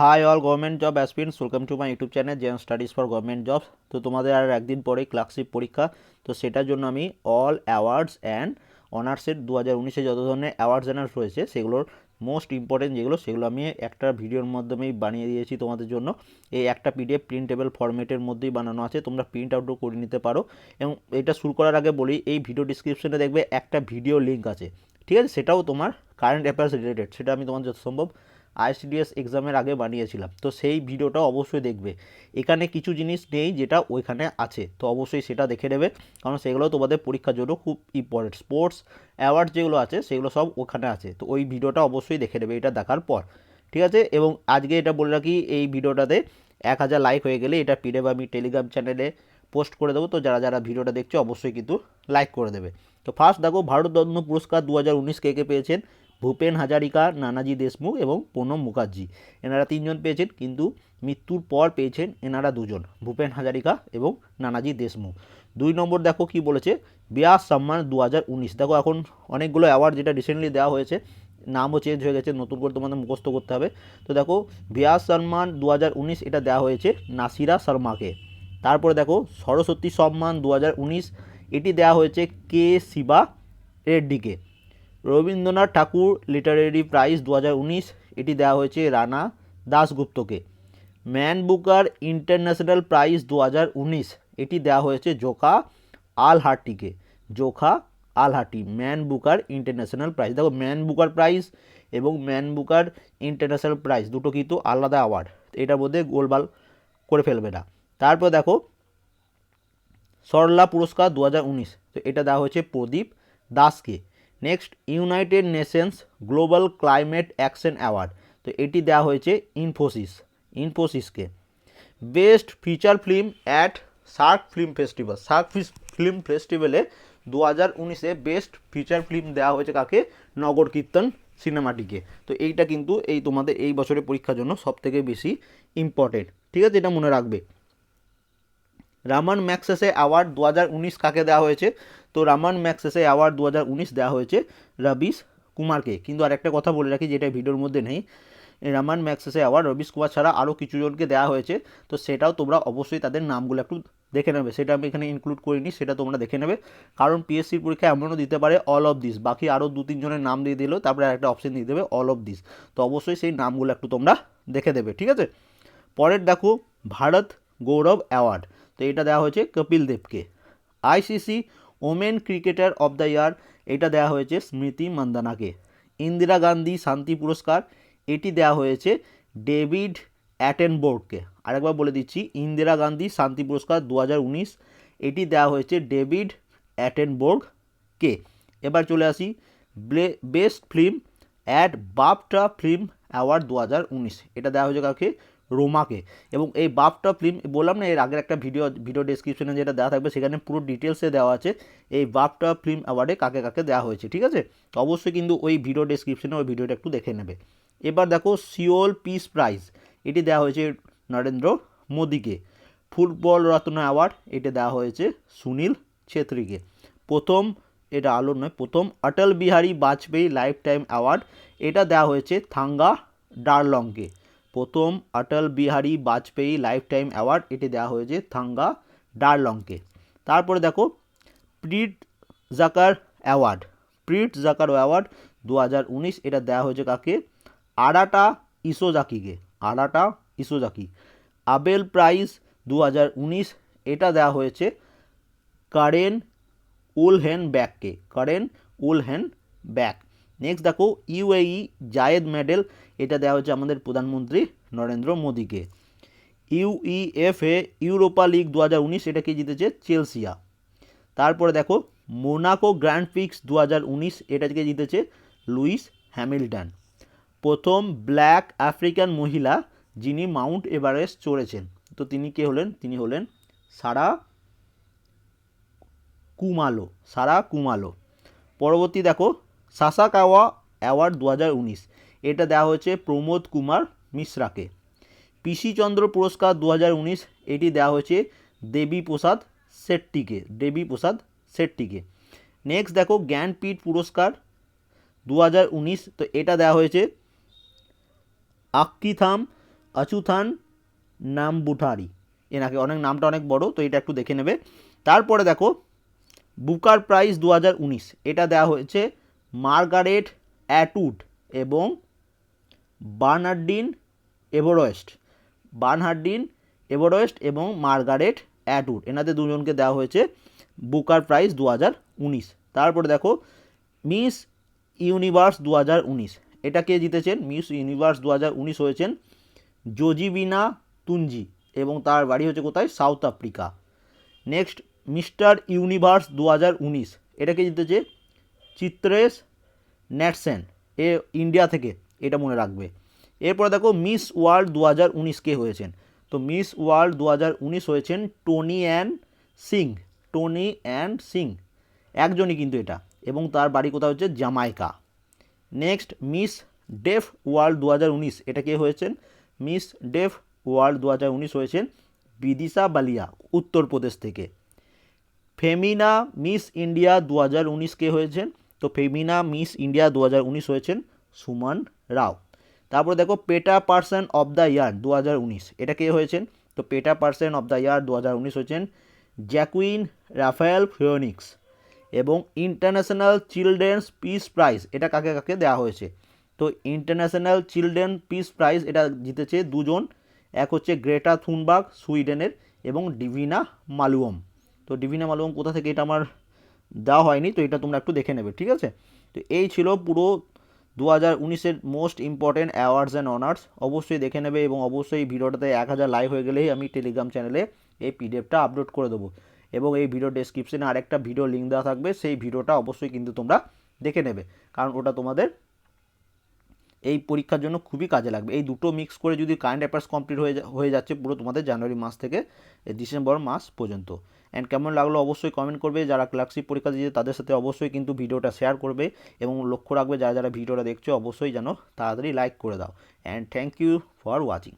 Hi all government job aspirants welcome to my YouTube channel gen studies for government job তো তোমাদের আর একদিন পরে classic পরীক্ষা। তো সেটার জন্য আমি অল অ্যাওয়ার্ডস অ্যান্ড অনার্সের দু হাজার উনিশে যত ধরনের অ্যাওয়ার্ডস অ্যানার্স রয়েছে, সেগুলোর মোস্ট ইম্পর্টেন্ট যেগুলো, সেগুলো আমি একটা ভিডিওর মাধ্যমেই বানিয়ে দিয়েছি তোমাদের জন্য। এই একটা পিডিএফ প্রিন্টেবল ফরম্যাটের মধ্যেই বানানো আছে, তোমরা প্রিন্ট আউটও করে নিতে পারো। এবং এটা শুরু করার আগে বলি, এই ভিডিও ডিসক্রিপশনে দেখবে একটা ভিডিও লিঙ্ক আছে। ঠিক আছে, সেটাও তোমার কারেন্ট অ্যাফেয়ার্স রিলেটেড সেটা আমি তোমার যত সম্ভব। আইসিডিএস এক্সামের আগে বানিয়েছিলাম। তো সেই ভিডিওটা অবশ্যই দেখবে। এখানে কিছু জিনিস নেই যেটা ওইখানে আছে। তো অবশ্যই সেটা দেখে নেবে। কারণ সেগুলো তোমাদের পরীক্ষার জন্য খুব ইম্পর্টেন্ট স্পোর্টস অ্যাওয়ার্ড যেগুলো আছে, সেগুলো সব ওখানে আছে। তো ওই ভিডিওটা অবশ্যই দেখে নেবে। এটা দেখার পর। ঠিক আছে? এবং আজকে এটা বলে রাখি, এই ভিডিওটাতে এক হাজার লাইক হয়ে গেলে এটা পিডেভ আমি টেলিগ্রাম চ্যানেলে পোস্ট করে দেবো। তো যারা যারা ভিডিওটা দেখছ, অবশ্যই কিন্তু লাইক করে দেবে। তো ফার্স্ট দেখো, ভারতরত্ন পুরস্কার দু হাজার উনিশ কে কে পেয়েছেন? ভূপেন হাজারিকা, নানাজি দেশমুখ এবং প্রণব মুখার্জি। এনারা তিনজন পেয়েছেন, কিন্তু মৃত্যুর পর পেয়েছেন এনারা দুজন, ভূপেন হাজারিকা এবং নানাজি দেশমুখ। দুই নম্বর দেখো কি বলেছে, বিয়াস সম্মান দু হাজার উনিশ। দেখো এখন অনেকগুলো অ্যাওয়ার্ড যেটা রিসেন্টলি দেওয়া হয়েছে, নামও চেঞ্জ হয়ে গেছে, নতুন করে তোমাদের মুখস্থ করতে হবে। তো দেখো, বিয়াস সম্মান দু হাজার উনিশ এটা দেওয়া হয়েছে নাসিরা শর্মাকে। তারপরে দেখো, সরস্বতী সম্মান দু হাজার উনিশ, এটি দেওয়া হয়েছে কে শিবা রেড্ডিকে। রবীন্দ্রনাথ ঠাকুর লিটারেরি প্রাইজ দু হাজার উনিশ, এটি দেওয়া হয়েছে রানা দাশগুপ্তকে। ম্যান বুকার ইন্টারন্যাশনাল প্রাইজ দু হাজার উনিশ, এটি দেওয়া হয়েছে জোখা আল হাটিকে Jokha Al Harthi Man Booker International prize দেখো, ম্যান বুকার প্রাইজ এবং ম্যান বুকার ইন্টারন্যাশনাল প্রাইজ দুটো কিন্তু আলাদা অ্যাওয়ার্ড এটার মধ্যে গোলবাল করে ফেলবে না। তারপর দেখো, সরলা পুরস্কার দু হাজার উনিশ, তো এটা দেওয়া হয়েছে প্রদীপ দাসকে next United Nations Global Climate Action award. তো এটি দেওয়া হয়েছে Infosys, ইনফোসিসকে। Best feature film at shark film festival shark film ফেস্টিভ্যালে দু হাজার উনিশে বেস্ট ফিচার ফিল্ম দেওয়া হয়েছে কাকে? নগর কীর্তন সিনেমাটিকে। তো এইটা কিন্তু এই তোমাদের এই বছরের পরীক্ষার জন্য সবথেকে বেশি ইম্পর্টেন্ট ঠিক আছে, এটা মনে রাখবে। রামান ম্যাক্সেসে অ্যাওয়ার্ড দু হাজার উনিশ কাকে দেওয়া হয়েছে? তো রামান ম্যাক্সেসে অ্যাওয়ার্ড দু হাজার উনিশ দেওয়া হয়েছে রবিশ কুমারকে। কিন্তু আর একটা কথা বলে রাখি যেটা ভিডিওর মধ্যে নেই রামান ম্যাক্সেসে অ্যাওয়ার্ড, রবিশ কুমার ছাড়া আরও কিছু জনকে দেওয়া হয়েছে। তো সেটাও তোমরা অবশ্যই তাদের নামগুলো একটু দেখে নেবে। সেটা আমি এখানে ইনক্লুড করিনি, সেটা তোমরা দেখে নেবে। কারণ পিএসসির পরীক্ষা এমনও দিতে পারে অল অফ দিস বাকি আরও দু তিনজনের নাম দিয়ে দিলেও তারপরে আরেকটা অপশন দিয়ে দেবে অল অফ দিস তো অবশ্যই সেই নামগুলো একটু তোমরা দেখে দেবে, ঠিক আছে? পরের দেখো, ভারত গৌরব অ্যাওয়ার্ড। তো এটা দেওয়া হয়েছে কপিল দেবকে। ICC women cricketer of the year, এটা দেওয়া হয়েছে স্মৃতি মান্দানাকে। ইন্দিরা গান্ধী শান্তি পুরস্কার, এটি দেওয়া হয়েছে ডেভিড অ্যাটেনবোর্ডকে আরেকবার বলে দিচ্ছি, ইন্দিরা গান্ধী শান্তি পুরস্কার দু হাজার উনিশ, এটি দেওয়া হয়েছে ডেভিড অ্যাটেনবোর্গকে এবার চলে আসি best film at BAFTA film award দু হাজার উনিশ। এটা দেওয়া হয়েছে কাকে? রোমাকে। এবং এই বাপটা ফিল্ম বললাম না, এর আগের একটা ভিডিও ভিডিও ডিসক্রিপশনে যেটা দেওয়া থাকবে, সেখানে পুরো ডিটেলসে দেওয়া আছে এই বাপটা ফিল্ম অ্যাওয়ার্ডে কাকে কাকে দেওয়া হয়েছে, ঠিক আছে? তো অবশ্যই কিন্তু ওই ভিডিও ডিসক্রিপশনে ওই ভিডিওটা একটু দেখে নেবে। এবার দেখো সিওল পিস প্রাইজ এটি দেওয়া হয়েছে নরেন্দ্র মোদীকে। ফুটবল রত্ন অ্যাওয়ার্ড এটা দেওয়া হয়েছে সুনীল ছেত্রীকে। প্রথম, এটা আলো নয়, প্রথম Atal Bihari Vajpayee life time award এটা দেওয়া হয়েছে থাঙ্গা ডারলংকে। প্রথম Atal Bihari Vajpayee life time award, এটি দেওয়া হয়েছে থাঙ্গা ডারলংকে। তারপরে দেখো, প্রিট জাকার অ্যাওয়ার্ড। প্রিট জাকার অ্যাওয়ার্ড দু হাজার উনিশ, এটা দেওয়া হয়েছে কাকে? আড়াটা ইসোজাকিকে। আড়াটা ইসোজাকি। আবেল প্রাইজ দু হাজার উনিশ, এটা দেওয়া হয়েছে কারেন উলহেন ব্যাককে কারেন উলহেন ব্যাক নেক্সট দেখো ইউএই জায়েদ মেডেল এটা দেওয়া হচ্ছে আমাদের প্রধানমন্ত্রী নরেন্দ্র মোদীকে। ইউইএফএ ইউরোপা লিগ দু হাজার উনিশ, এটা কি জিতেছে? চেলসিয়া তারপরে দেখো মোনাকো গ্র্যান্ড পিক্স দু হাজার উনিশ এটাকে জিতেছে? লুইস হ্যামিল্টন প্রথম ব্ল্যাক আফ্রিকান মহিলা, যিনি মাউন্ট এভারেস্ট চড়েছেন। তো তিনি কে হলেন? তিনি হলেন সারা কুমালো সারা কুমালো। পরবর্তী দেখো সাসাকাওয়া অ্যাওয়ার্ড দু হাজার উনিশ। এটা দেওয়া হয়েছে প্রমোদ কুমার মিশ্রাকে। পিসিচন্দ্র পুরস্কার দু হাজার উনিশ, এটি দেওয়া হয়েছে দেবী প্রসাদ শেট্টিকে দেবী প্রসাদ শেট্টিকে। নেক্সট দেখো, জ্ঞানপীঠ পুরস্কার দু হাজার উনিশ, তো এটা দেওয়া হয়েছে আক্কিথাম অচুথান নামবুঠারি। এনাকে অনেক, নামটা অনেক বড়, তো এটা একটু দেখে নেবে। তারপরে দেখো, বুকার প্রাইজ দু হাজার উনিশ, এটা দেওয়া হয়েছে মার্গারেট অ্যাটুড এবং বার্নার্ডিন এভারওয়েস্ট বার্নহার্ডিন এভারওয়েস্ট এবং মার্গারেট অ্যাটুড এনাদের দুজনকে দেওয়া হয়েছে বুকার প্রাইজ দু তারপরে দেখো, মিস ইউনিভার্স দু হাজার উনিশ। এটা কে জিতেছেন? মিস ইউনিভার্স দু হাজার উনিশ হয়েছেন জোজিবিনা তুঞ্জি এবং তার বাড়ি হচ্ছে কোথায়? South Africa. Next, mister Universe দু হাজার উনিশ এটাকে জিতেছে? চিত্রেশ ন্যাটসেন, এ ইন্ডিয়া থেকে এটা মনে রাখবে। এরপরে দেখো, মিস ওয়ার্ল্ড দু হাজার উনিশ কে হয়েছেন? তো মিস ওয়ার্ল্ড দু হাজার উনিশ হয়েছেন Toni Ann Singh, Toni Ann Singh, একজনই কিন্তু এটা, এবং তার বাড়ি কোথাও হচ্ছে? Jamaica next, miss deaf world দু হাজার উনিশ, এটা কে হয়েছেন? মিস ডেফ ওয়ার্ল্ড দু হাজার উনিশ হয়েছেন বিদিশা বালিয়া, উত্তরপ্রদেশ থেকে। ফেমিনা, মিস ইন্ডিয়া দু হাজার উনিশ কে হয়েছেন? তো ফেমিনা মিস ইন্ডিয়া দু হাজার উনিশ হয়েছেন সুমন রাও। তারপরে দেখো পেটা পার্সন অফ দ্য ইয়ার দু হাজার উনিশ, এটা কে হয়েছেন? তো পেটা পার্সন অফ দ্য ইয়ার দু হাজার উনিশ হয়েছেন জ্যাকুইন রাফায়েল ফিওনিক্স এবং ইন্টারন্যাশনাল চিলড্রেন্স পিস প্রাইজ এটা কাকে কাকে দেওয়া হয়েছে? তো ইন্টারন্যাশনাল চিলড্রেন পিস প্রাইজ এটা জিতেছে দুজন, এক হচ্ছে গ্রেটা থুনবাগ সুইডেনের এবং ডিভিনা মালুয়ম তো ডিভিনা মালুয়ম কোথা থেকে এটা আমার দেওয়া হয়নি, তো এটা তোমরা একটু দেখে নেবে, ঠিক আছে? তো এই ছিল পুরো দু হাজার উনিশের most important awards and honours অবশ্যই দেখে নেবে এবং অবশ্যই ভিডিওটাতে এক হাজার লাইভ হয়ে গেলেই আমি টেলিগ্রাম চ্যানেলে এই পিডিএফটা আপলোড করে দেবো। এবং এই ভিডিও ডেসক্রিপশনে আরেকটা ভিডিও লিঙ্ক দেওয়া থাকবে, সেই ভিডিওটা অবশ্যই কিন্তু তোমরা দেখে নেবে। কারণ ওটা তোমাদের এই পরীক্ষার জন্য খুবই কাজে লাগবে। এই দুটো মিক্স করে যদি কারেন্ট অ্যাফেয়ার্স কমপ্লিট হয়ে হয়ে যাচ্ছে পুরো তোমাদের জানুয়ারি মাস থেকে ডিসেম্বর মাস পর্যন্ত। অ্যান্ড কেমন লাগল অবশ্যই কমেন্ট করবে। যারা ক্লার্কশিপ পরীক্ষা দিয়েছে তাদের সাথে অবশ্যই কিন্তু ভিডিওটা শেয়ার করবে এবং লক্ষ্য রাখবে, যারা যারা ভিডিওটা দেখছ অবশ্যই যেন তাড়াতাড়ি লাইক করে দাও। And thank you for watching